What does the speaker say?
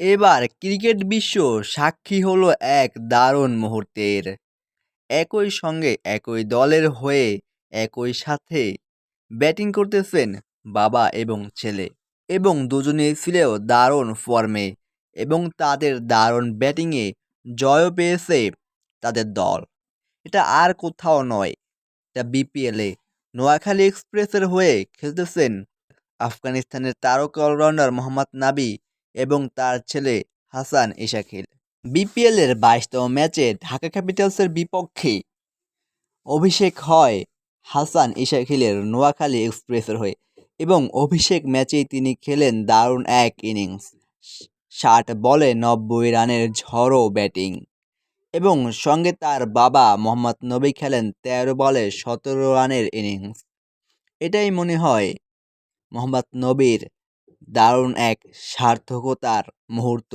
এবার ক্রিকেট বিশ্ব সাক্ষী হলো এক দারুণ মুহূর্তের। একই সঙ্গে একই দলের হয়ে একই সাথে ব্যাটিং করতেছেন বাবা এবং ছেলে এবং দুজনেই ছিলেও দারুণ ফর্মে এবং তাদের দারুণ ব্যাটিংয়ে জয়ও পেয়েছে তাদের দল। এটা আর কোথাও নয়, এটা বিপিএলে নোয়াখালী এক্সপ্রেসের হয়ে খেলতেছেন আফগানিস্তানের তারকা অলরাউন্ডার মোহাম্মদ নাবি এবং তার ছেলে হাসান ইশাকিল বিপিএলের বাইশতম ম্যাচে ঢাকা ক্যাপিটালসের বিপক্ষে অভিষেক হয় হাসান ইশাকিলের নোয়াখালী এক্সপ্রেসের হয়ে এবং অভিষেক ম্যাচেই তিনি খেলেন দারুণ এক ইনিংস, ষাট বলে নব্বই রানের ঝড়ো ব্যাটিং। এবং সঙ্গে তার বাবা মোহাম্মদ নবী খেলেন তেরো বলে সতেরো রানের ইনিংস। এটাই মনে হয় মোহাম্মদ নবীর দারুণ এক সার্থকতার মুহূর্ত।